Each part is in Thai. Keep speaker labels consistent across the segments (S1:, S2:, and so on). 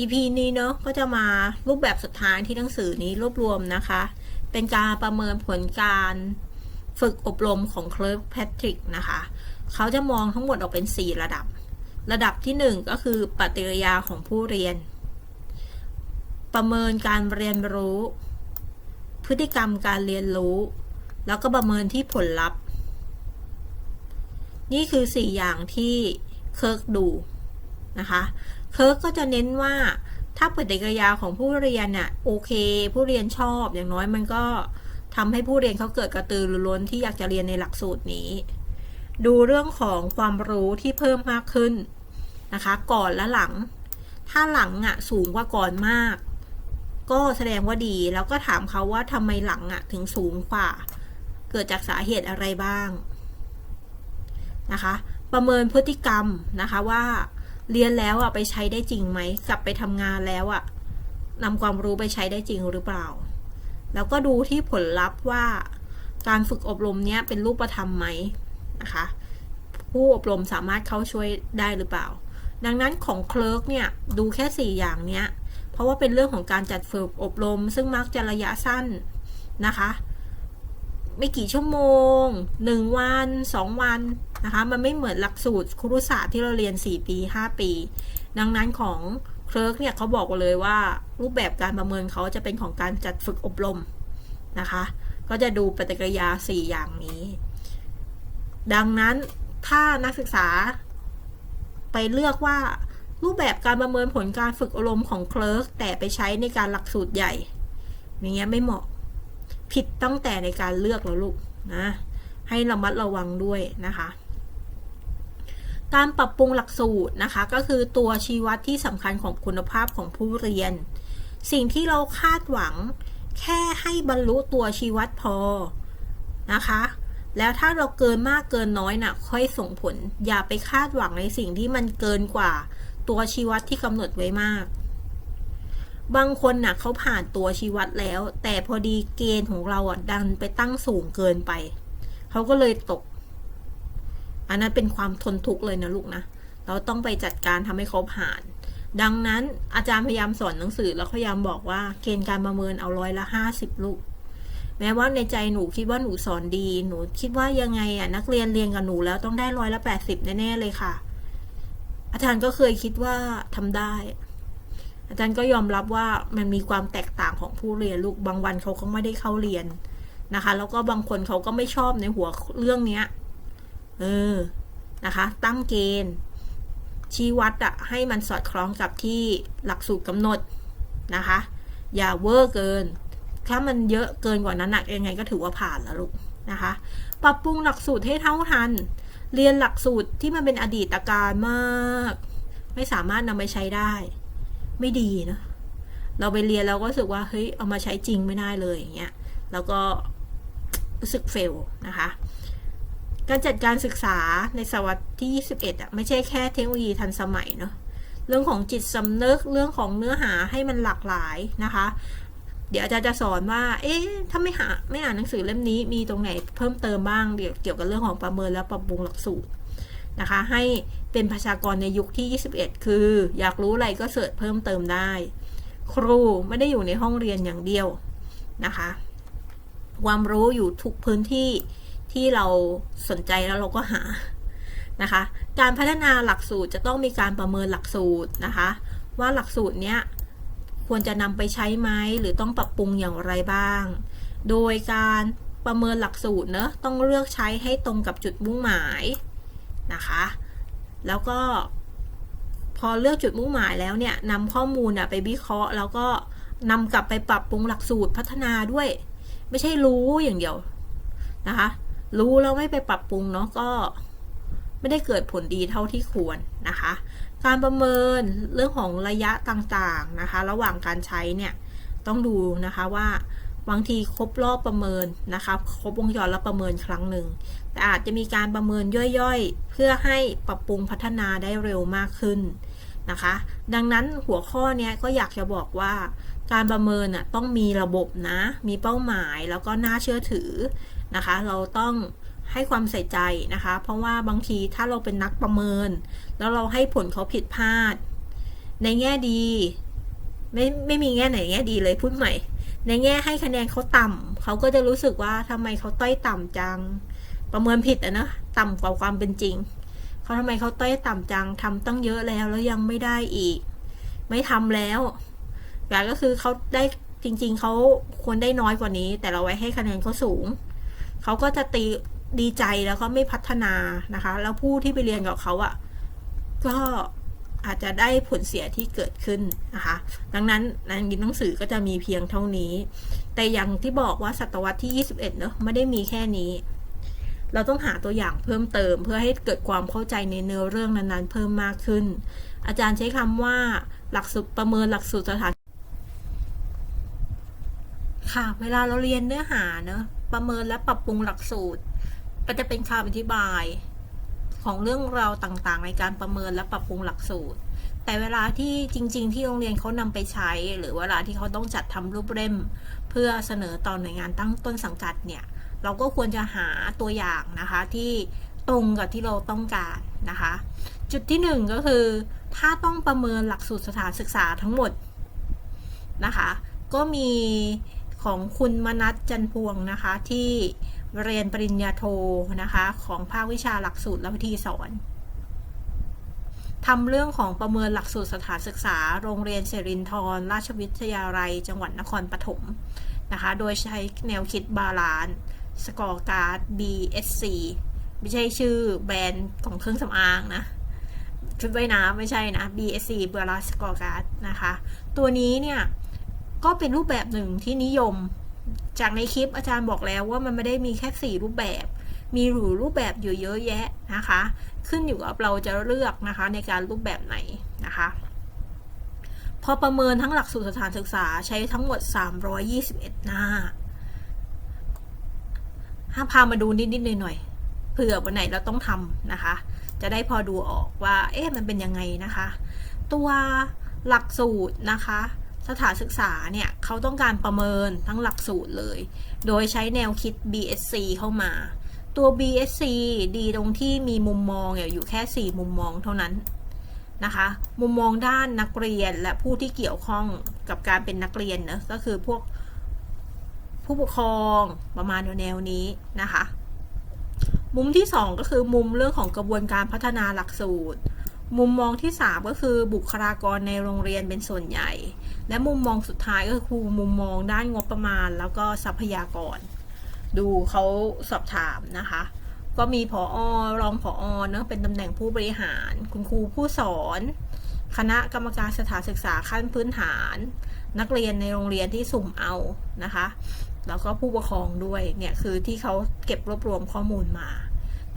S1: EP นี้เนาะก็จะมารูปแบบสุดท้ายที่หนังสือนี้รวบรวมนะคะ เป็นการประเมินผลการฝึกอบรมของเคลิร์กแพทริกนะคะ เขาจะมองทั้งหมดออกเป็น 4 ระดับ ระดับที่ 1 ก็คือปฏิกิริยาของผู้เรียน ประเมินการเรียนรู้ พฤติกรรมการเรียนรู้ แล้วก็ประเมินที่ผลลัพธ์ นี่คือ 4 อย่างที่เคิร์กดูนะคะ เคิร์กก็จะเน้นว่าถ้าปฏิกิริยาของผู้เรียนน่ะโอเค ผู้เรียนชอบอย่างน้อยมันก็ทำให้ผู้เรียนเขาเกิดกระตือรือร้นที่อยากจะเรียนในหลักสูตรนี้ ดูเรื่องของความรู้ที่เพิ่มมากขึ้นนะคะ ก่อนและหลัง ถ้าหลังอะสูงกว่าก่อนมาก ก็แสดงว่าดีแล้วก็ถามเขาว่าทำไมหลังอะถึงสูงกว่า เกิดจากสาเหตุอะไรบ้างนะคะ ประเมินพฤติกรรมนะคะว่า เรียนแล้วอะไปใช้ได้จริงไหมกลับไปทำงานแล้วอะนำความรู้ไปใช้ได้จริงหรือเปล่า แล้วก็ดูที่ผลลัพธ์ว่า การฝึกอบรมเนี้ยเป็นรูปธรรมไหมนะคะ ผู้อบรมสามารถเข้าช่วยได้หรือเปล่า ดังนั้นของเคลิร์กเนี่ยดูแค่ 4 อย่างเนี้ย เพราะว่าเป็นเรื่องของการจัดฝึกอบรม ซึ่งมักจะระยะสั้นนะคะ ไม่กี่ชั่วโมง 1 วัน 2 วัน นะคะ มันไม่เหมือนหลักสูตรครุศาสตร์ที่เราเรียน 4 ปี 5 ปี ดังนั้นของเคลิร์กเนี่ยเขาบอกเลยว่ารูปแบบการประเมินเขาจะเป็นของการจัดฝึกอบรมนะคะ ก็จะดูปฏิกิริยา 4 อย่างนี้ ดังนั้นถ้านักศึกษาไปเลือกว่ารูปแบบการประเมินผลการฝึกอบรมของเคลิร์กแต่ไปใช้ในการหลักสูตรใหญ่อย่างเงี้ยไม่เหมาะผิดตั้งแต่ในการเลือกแล้วลูกนะ ให้ระมัดระวังด้วยนะคะ การปรับปรุงหลักสูตรนะคะ ก็คือตัวชี้วัดที่สำคัญของคุณภาพของผู้เรียน สิ่งที่เราคาดหวังแค่ให้บรรลุตัวชี้วัดพอนะคะ แล้วถ้าเราเกินมากเกินน้อยนะ่ะ ค่อยส่งผล อย่าไปคาดหวังในสิ่งที่มันเกินกว่าตัวชี้วัดที่กำหนดไว้มาก บางคนน่ะเขาผ่านตัวชี้วัดแล้ว แต่พอดีเกณฑ์ของเราอะดันไปตั้งสูงเกินไป เขาก็เลยตก อันนั้นเป็นความทนทุกข์เลยนะลูกนะ เราต้องไปจัดการทำให้เขาผ่าน ดังนั้นอาจารย์พยายามสอนหนังสือแล้วพยายามบอกว่าเกณฑ์การประเมินเอาร้อยละห้าสิบลูก แม้ว่าในใจหนูคิดว่าหนูสอนดี หนูคิดว่ายังไงอะนักเรียนเรียนกับหนูแล้วต้องได้ร้อยละแปดสิบแน่ๆเลยค่ะ อาจารย์ก็เคยคิดว่าทำได้อาจารย์ก็ยอมรับว่ามันมีความแตกต่างของผู้เรียนลูกบางวันเขาก็ไม่ได้เข้าเรียนนะคะ แล้วก็บางคนเขาก็ไม่ชอบในหัวเรื่องเนี้ย เออนะคะ ตั้งเกณฑ์ชี้วัดอะให้มันสอดคล้องกับที่หลักสูตรกำหนดนะคะ อย่าเวอร์เกิน ถ้ามันเยอะเกินกว่านั้นอะยังไงก็ถือว่าผ่านแล้วลูกนะคะ ปรับปรุงหลักสูตรให้เท่าทัน เรียนหลักสูตรที่มันเป็นอดีตการมาก ไม่สามารถนำไปใช้ได้ ไม่ดีนะ เราไปเรียนเราก็รู้สึกว่าเฮ้ยเอามาใช้จริงไม่ได้เลยอย่างเงี้ย แล้วก็รู้สึกเฟลนะคะ การจัดการศึกษาในศตวรรษที่ 21อะไม่ใช่แค่เทคโนโลยีทันสมัยเนาะเรื่องของจิตสำนึกเรื่องของเนื้อหาให้มันหลากหลายนะคะ เดี๋ยวอาจารย์จะสอนว่า เอ๊ะถ้าไม่หาไม่อ่านหนังสือเล่มนี้มีตรงไหนเพิ่มเติมบ้างเดี๋ยวเกี่ยวกับเรื่องของประเมินและปรับปรุงหลักสูตรนะคะ ให้เป็นประชากรในยุคที่ 21 คือ อยากรู้อะไรก็เสิร์ชเพิ่มเติมได้ ครูไม่ได้อยู่ในห้องเรียนอย่างเดียวนะคะ ความรู้อยู่ทุกพื้นที่ ที่เราสนใจแล้วเราก็หานะคะ การพัฒนาหลักสูตรจะต้องมีการประเมินหลักสูตรนะคะ ว่าหลักสูตรเนี้ยควรจะนำไปใช้ไหมหรือต้องปรับปรุงอย่างไรบ้าง โดยการประเมินหลักสูตรเนอะต้องเลือกใช้ให้ตรงกับจุดมุ่งหมายนะคะ แล้วก็พอเลือกจุดมุ่งหมายแล้วเนี่ยนำข้อมูลไปวิเคราะห์แล้วก็นำกลับไปปรับปรุงหลักสูตรพัฒนาด้วย ไม่ใช่รู้อย่างเดียวนะคะ รู้แล้วไม่ไปปรับปรุงเนาะก็ไม่ได้เกิดผลดีเท่าที่ควรนะคะ การประเมินเรื่องของระยะต่างๆนะคะ ระหว่างการใช้เนี่ยต้องดูนะคะว่าบางทีครบรอบประเมินนะคะครบวงจรแล้วประเมินครั้งหนึ่งแต่อาจจะมีการประเมินย่อยๆ เพื่อให้ปรับปรุงพัฒนาได้เร็วมากขึ้นนะคะ ดังนั้นหัวข้อนี้ก็อยากจะบอกว่า การประเมินอะต้องมีระบบนะ มีเป้าหมายแล้วก็น่าเชื่อถือนะคะ เราต้องให้ความใส่ใจนะคะ เพราะว่าบางทีถ้าเราเป็นนักประเมิน แล้วเราให้ผลเขาผิดพลาด ในแง่ดี ไม่ไม่มีแง่ไหนแง่ดีเลยพูดใหม่ ในแง่ให้คะแนนเขาต่ำเขาก็จะรู้สึกว่าทำไมเขาต้อยต่ำจัง ประเมินผิดอะนะต่ำกว่าความเป็นจริงเขาทำไมเขาต้อยต่ำจังทำตั้งเยอะแล้วแล้วยังไม่ได้อีก ไม่ทำแล้ว อย่างก็คือเขาได้จริง ๆเขาควรได้น้อยกว่านี้ แต่เราไว้ให้คะแนนเขาสูง เขาก็จะตีดีใจแล้วก็ไม่พัฒนานะคะ แล้วผู้ที่ไปเรียนกับเขาอะ่ะ ก็อาจจะได้ผลเสียที่เกิดขึ้นนะคะ ดังนั้นหนังยินหนังสือก็จะมีเพียงเท่านี้ แต่อย่างที่บอกว่าศตวรรษที่ 21เนอะไม่ได้มีแค่นี้ เราต้องหาตัวอย่างเพิ่มเติม เพื่อให้เกิดความเข้าใจในเนื้อเรื่องนั้นๆ เพิ่มมากขึ้น อาจารย์ใช้คำว่าหลักสูตรประเมินหลักสูตรสถาน ค่ะ เวลาเราเรียนเนื้อหาเนอะประเมินและปรับปรุงหลักสูตร ก็จะเป็นคำอธิบายของเรื่องราวต่างๆ ในการประเมินและปรับปรุงหลักสูตร แต่เวลาที่จริง ๆ ที่โรงเรียนเขานำไปใช้ หรือเวลาที่เขาต้องจัดทำรูปเล่ม เพื่อเสนอต่อหน่วยงานตั้งต้นสังกัดเนี่ย เราก็ควรจะหาตัวอย่างนะคะที่ตรงกับที่เราต้องการนะคะ จุดที่หนึ่งก็คือ ถ้าต้องประเมินหลักสูตรสถานศึกษาทั้งหมดนะคะ ก็มี ของคุณมนัสจันพวงนะคะที่เรียนปริญญาโทนะคะของภาควิชาหลักสูตรและวิธีสอนทำเรื่องของประเมินหลักสูตรสถานศึกษา โรงเรียนเสรินทร ราชวิทยาลัย จังหวัดนครปฐมนะคะ โดยใช้แนวคิดบาลานซ์สกอร์การ์ด BSC ไม่ใช่ชื่อแบรนด์ของเครื่องสำอางนะชุดว่ายน้ำไม่ใช่นะ BSC เบอร์ลาสกอร์การ์ดนะคะ ตัวนี้เนี่ย ก็เป็นรูปแบบหนึ่งที่นิยม จากในคลิปอาจารย์บอกแล้วว่ามันไม่ได้มีแค่ 4 รูปแบบ มีหรูรูปแบบอยู่เยอะแยะนะคะ ขึ้นอยู่กับเราจะเลือกนะคะในการรูปแบบไหนนะคะ พอประเมินทั้งหลักสูตรสถานศึกษาใช้ทั้งหมด 321 หน้าห้าพามาดูนิด ๆ หน่อย ๆ เผื่อวันไหนเราต้องทำนะคะ จะได้พอดูออกว่า เอ๊ะ มันเป็นยังไงนะคะ ตัวหลักสูตรนะคะ สถานศึกษาเนี่ยเขาต้องการประเมินทั้งหลักสูตรเลย โดยใช้แนวคิด BSC เข้ามา ตัว BSC ดีตรงที่มีมุมมองอยู่แค่ 4 มุมมองเท่านั้นนะคะ มุมมองด้านนักเรียนและผู้ที่เกี่ยวข้องกับการเป็นนักเรียนนะก็คือพวกผู้ปกครองประมาณแนวนี้นะคะ มุมที่ 2 ก็คือมุมเรื่องของกระบวนการพัฒนาหลักสูตร มุมมองที่ 3 ก็คือบุคลากรในโรงเรียนเป็นส่วนใหญ่ และมุมมองสุดท้ายก็คือมุมมองด้านงบประมาณ แล้วก็ทรัพยากร ดูเขาสอบถามนะคะ ก็มีผออรองผออเนอะเป็นตำแหน่งผู้บริหาร คุณครูผู้สอน คณะกรรมการสถานศึกษาขั้นพื้นฐาน นักเรียนในโรงเรียนที่สุ่มเอานะคะ แล้วก็ผู้ปกครองด้วยเนี่ยคือที่เขาเก็บรวบรวมข้อมูลมา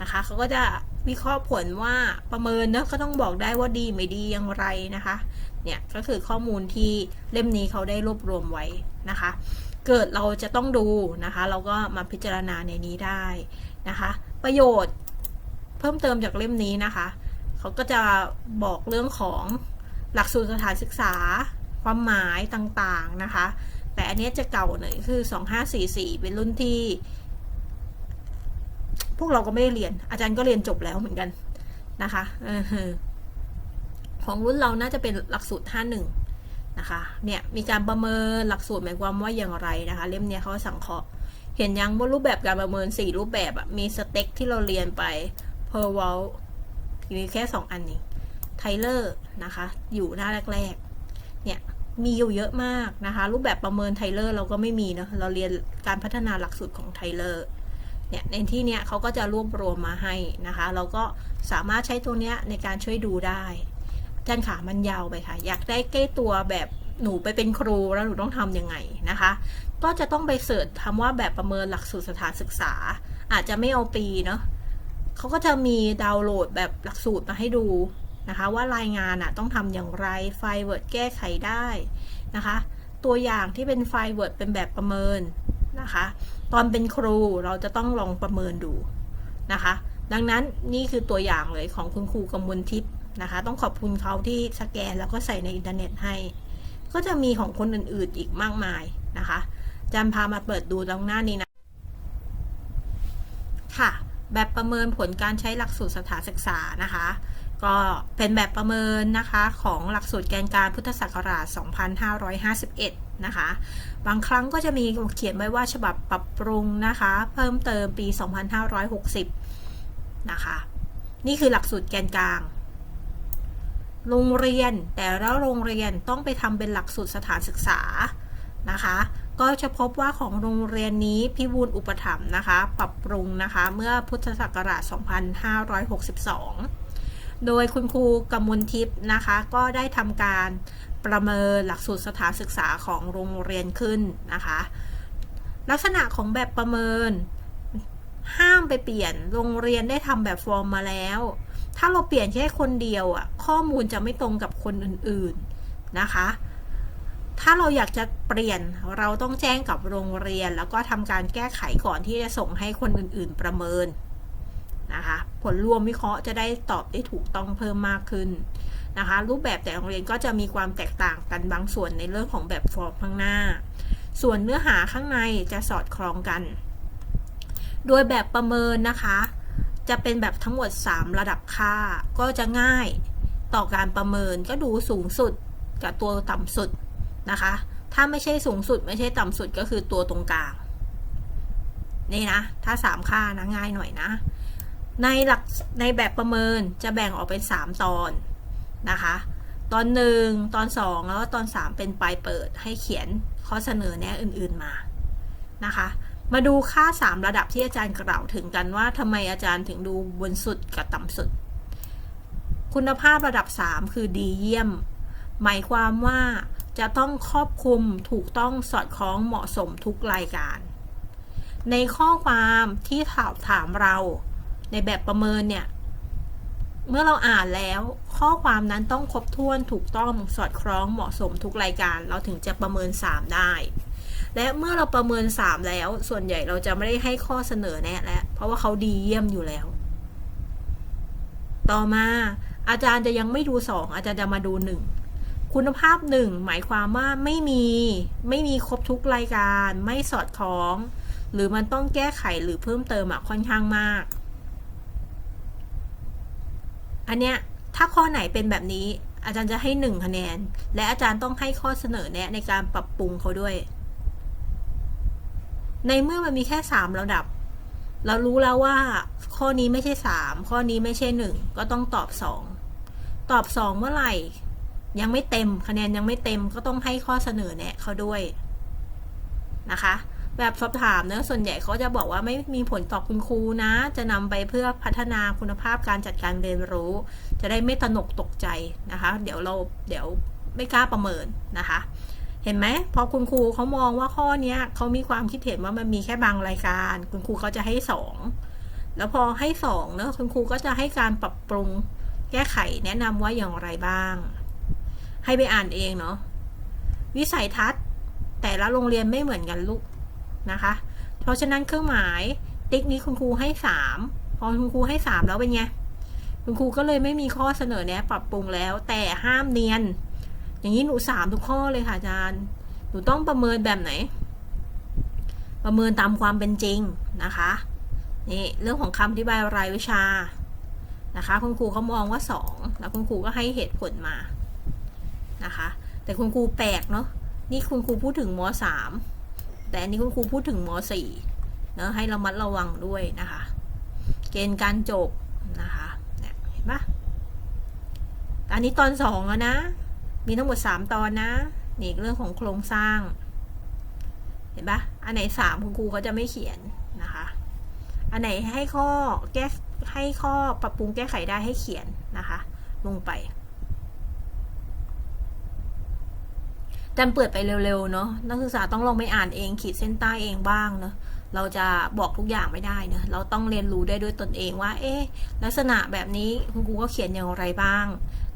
S1: นะคะเขาก็จะ วิเคราะห์ผลว่าประเมินเนอะก็ต้องบอกได้ว่าดีไม่ดีอย่างไรนะคะ เนี่ยก็คือข้อมูลที่เล่มนี้เขาได้รวบรวมไว้นะคะ เกิดเราจะต้องดูนะคะ เราก็มาพิจารณาในนี้ได้นะคะ ประโยชน์เพิ่มเติมจากเล่มนี้นะคะเขาก็จะบอกเรื่องของหลักสูตรสถานศึกษา ความหมายต่างๆนะคะ แต่อันนี้จะเก่าหน่อยคือ 2544 เป็นรุ่นที่ พวกเราก็ไม่ได้เรียน อาจารย์ก็เรียนจบแล้วเหมือนกันนะคะออของรุ่นเราน่าจะเป็นหลักสูตร 51 นะคะ เนี่ยมีการประเมินหลักสูตรหมายความว่าอย่างไรนะคะ เล่มเนี้ยเขาสังเคราะห์เห็นยังว่ารูปแบบการประเมิน 4 รูปแบบอะมีสเต็กที่เราเรียนไปเพอร์วอลมีแค่ 2 อันนี้ไทเลอร์นะคะ อยู่หน้าแรกๆ เนี่ยมีอยู่เยอะมากนะคะ รูปแบบประเมินไทเลอร์เราก็ไม่มีเนาะเราเรียนการพัฒนาหลักสูตรของไทเลอร์ เนี่ยในที่เนี้ยเขาก็จะรวบรวมมาให้นะคะ เราก็สามารถใช้ตัวเนี้ยในการช่วยดูได้อาจารย์ขามันยาวไปค่ะ อยากได้ใกล้ตัวแบบหนูไปเป็นครูแล้วหนูต้องทำยังไงนะคะ ก็จะต้องไปเสิร์ชคำว่าแบบประเมินหลักสูตรสถานศึกษา อาจจะไม่เอาปีเนาะเขาก็จะมีดาวน์โหลดแบบหลักสูตรมาให้ดูนะคะ ว่ารายงานอะต้องทำอย่างไรไฟล์ Word แก้ไขได้นะคะ ตัวอย่างที่เป็นไฟล์ Word เป็นแบบประเมิน นะคะ ตอนเป็นครูเราจะต้องลองประเมินดูนะคะ ดังนั้นนี่คือตัวอย่างเลยของคุณครูกำมลทิพย์นะคะ ต้องขอบคุณเขาที่สแกนแล้วก็ใส่ในอินเทอร์เน็ตให้ ก็จะมีของคนอื่นๆอีกมากมายนะคะจำพามาเปิดดูตรงหน้านี้นะ ค่ะ แบบประเมินผลการใช้หลักสูตรสถานศึกษานะคะ ก็เป็นแบบประเมินนะคะของหลักสูตรแกนการพุทธศักราช 2551 นะคะ บางครั้งก็จะมีเขียนไว้ว่าฉบับปรับปรุงนะคะ เพิ่มเติมปี 2560 นะคะ นี่คือหลักสูตรแกนกลาง โรงเรียนแต่ละโรงเรียนต้องไปทำเป็นหลักสูตรสถานศึกษานะคะก็จะพบว่าของโรงเรียนนี้พิบูลอุปถัมภ์นะคะ ปรับปรุงนะคะ เมื่อพุทธศักราช 2562 โดยคุณครูกมลทิพย์นะคะ ก็ได้ทำการ ประเมินหลักสูตรสถานศึกษาของโรงเรียนขึ้นนะคะ ลักษณะของแบบประเมิน ห้ามไปเปลี่ยนโรงเรียนได้ทำแบบฟอร์มมาแล้ว ถ้าเราเปลี่ยนแค่คนเดียวอะข้อมูลจะไม่ตรงกับคนอื่นๆนะคะถ้าเราอยากจะเปลี่ยนเราต้องแจ้งกับโรงเรียน แล้วก็ทำการแก้ไขก่อนที่จะส่งให้คนอื่นๆประเมินนะคะ ผลรวมวิเคราะห์จะได้ตอบได้ถูกต้องเพิ่มมากขึ้น นะคะ รูปแบบแต่โรงเรียนก็จะมีความแตกต่างกันบางส่วนในเรื่องของแบบฟอร์มข้างหน้า ส่วนเนื้อหาข้างในจะสอดคล้องกัน โดยแบบประเมินนะคะ จะเป็นแบบทั้งหมด 3 ระดับค่า ก็จะง่ายต่อการประเมินก็ดูสูงสุดกับตัวต่ำสุดนะคะ ถ้าไม่ใช่สูงสุดไม่ใช่ต่ำสุดก็คือตัวตรงกลางนี่นะ ถ้า 3 ค่านะง่ายหน่อยนะ ในหลักในแบบประเมินจะแบ่งออกเป็น 3 ตอน นะคะ ตอน1ตอน2แล้วก็ตอน3เป็นปลายเปิดให้เขียนข้อเสนอแนะอื่นๆมานะคะ มาดูค่า 3 ระดับที่อาจารย์กล่าวถึงกันว่าทำไมอาจารย์ถึงดูบนสุดกับต่ำสุด คุณภาพระดับ 3 คือดีเยี่ยม หมายความว่าจะต้องครอบคลุมถูกต้องสอดคล้องเหมาะสมทุกรายการ ในข้อความที่ถามถามเรา ในแบบประเมินเนี่ย เมื่อเราอ่านแล้วข้อความนั้นต้องครบถ้วนถูกต้องสอดคล้องเหมาะสมทุกรายการ เราถึงจะประเมิน 3 ได้ และเมื่อเราประเมิน 3 แล้ว ส่วนใหญ่เราจะไม่ได้ให้ข้อเสนอแนะแล้วเพราะว่าเขาดีเยี่ยมอยู่แล้ว ต่อมาอาจารย์จะยังไม่ดู 2 อาจารย์จะมาดู 1 คุณภาพ 1 หมายความว่าไม่มีไม่มีครบทุกรายการ ไม่สอดคล้อง หรือมันต้องแก้ไขหรือเพิ่มเติมอะค่อนข้างมาก อันเนี้ยถ้าข้อไหนเป็นแบบนี้ อาจารย์จะให้หนึ่งคะแนน และอาจารย์ต้องให้ข้อเสนอแนะในการปรับปรุงเขาด้วย ในเมื่อมันมีแค่สามระดับ เรารู้แล้วว่า ข้อนี้ไม่ใช่สามข้อนี้ไม่ใช่หนึ่งก็ต้องตอบสองตอบสองเมื่อไหร่ ยังไม่เต็มคะแนนยังไม่เต็มก็ต้องให้ข้อเสนอแนะเขาด้วยนะคะ แบบสอบถามเนะส่วนใหญ่เขาจะบอกว่าไม่มีผลต่อคุณครูนะ จะนำไปเพื่อพัฒนาคุณภาพการจัดการเรียนรู้ จะได้ไม่ตรนกตกใจนะคะ เดี๋ยวเราเดี๋ยวไม่กล้าประเมินนะคะ เห็นไหมพอคุณครูเขามองว่าข้อเนี้ยเขามีความคิดเห็นว่ามันมีแค่บางรายการ คุณครูเขาจะให้สองแล้วพอให้สองเนอะคุณครูก็จะให้การปรับปรุงแก้ไขแนะนำว่าอย่างไรบ้าง ให้ไปอ่านเองเนาะวิสัยทัศน์ แต่ละโรงเรียนไม่เหมือนกันลูก นะคะ เพราะฉะนั้นเครื่องหมายติ๊กนี้คุณครูให้สามพอคุณครูให้สามแล้วเป็นไง คุณครูก็เลยไม่มีข้อเสนอแนะปรับปรุงแล้ว แต่ห้ามเนียน อย่างนี้หนูสามทุกข้อเลยค่ะอาจารย์ หนูต้องประเมินแบบไหน ประเมินตามความเป็นจริงนะคะนี่เรื่องของคำอธิบายรายวิชานะคะ คุณครูเขามองว่าสองแล้วคุณครูก็ให้เหตุผลมานะคะ แต่คุณครูแปลกเนาะนี่คุณครูพูดถึงมสาม แต่อันนี้คุณครูพูดถึงมสี่เนะให้เรามัดระวังด้วยนะคะ เกณฑ์การจบนะคะเนี่ยเห็นปะอันนี้ตอนสองแล้วนะ มีทั้งหมด3ตอนนะ นี่เรื่องของโครงสร้าง เห็นปะอันไหนสามคุณครูเขาจะไม่เขียนนะคะ อันไหนให้ข้อแก้ให้ข้อปรับปรุงแก้ไขได้ให้เขียนนะคะ ลงไป แต่เปิดไปเร็วๆเนาะนักศึกษาต้องลองไปอ่านเองขีดเส้นใต้เองบ้างเนาะเราจะบอกทุกอย่างไม่ได้เนะเราต้องเรียนรู้ได้ด้วยตนเองว่า เอ๊ะ ลักษณะแบบนี้คุณครูก็เขียนอย่างไรบ้าง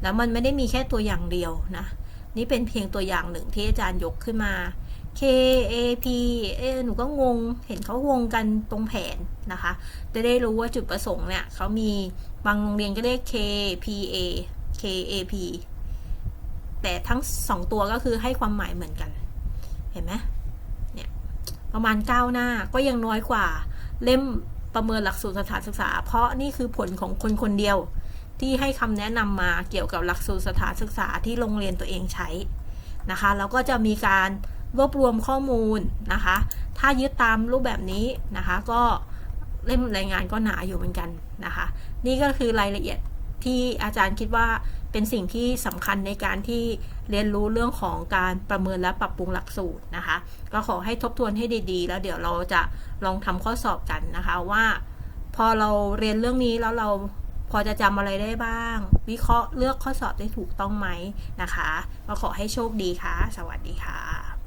S1: แล้วมันไม่ได้มีแค่ตัวอย่างเดียวนะ นี่เป็นเพียงตัวอย่างหนึ่งที่อาจารย์ยกขึ้นมา K A P เอ๊ะหนูก็งง เห็นเขาวงกันตรงแผนนะคะ จะได้รู้ว่าจุดประสงค์เนี่ยเขามีบางโรงเรียนก็เรียก K P A K A P แต่ทั้งสองตัวก็คือให้ความหมายเหมือนกัน เห็นไหมเนี่ยประมาณเก้าหน้าก็ยังน้อยกว่าเล่มประเมินหลักสูตรสถานศึกษา เพราะนี่คือผลของคนคนเดียว ที่ให้คำแนะนำมาเกี่ยวกับหลักสูตรสถานศึกษาที่โรงเรียนตัวเองใช้นะคะแล้วก็จะมีการรวบรวมข้อมูลนะคะ ถ้ายึดตามรูปแบบนี้นะคะ ก็เล่มรายงานก็หนาอยู่เหมือนกันนะคะ นี่ก็คือรายละเอียดที่อาจารย์คิดว่า เป็นสิ่งที่สำคัญในการที่เรียนรู้เรื่องของการประเมินและปรับปรุงหลักสูตรนะคะ ก็ขอให้ทบทวนให้ดีๆ แล้วเดี๋ยวเราจะลองทำข้อสอบกันนะคะว่า พอเราเรียนเรื่องนี้แล้วเราพอจะจำอะไรได้บ้าง วิเคราะห์เลือกข้อสอบได้ถูกต้องไหมนะคะ ก็ขอให้โชคดีค่ะ สวัสดีค่ะ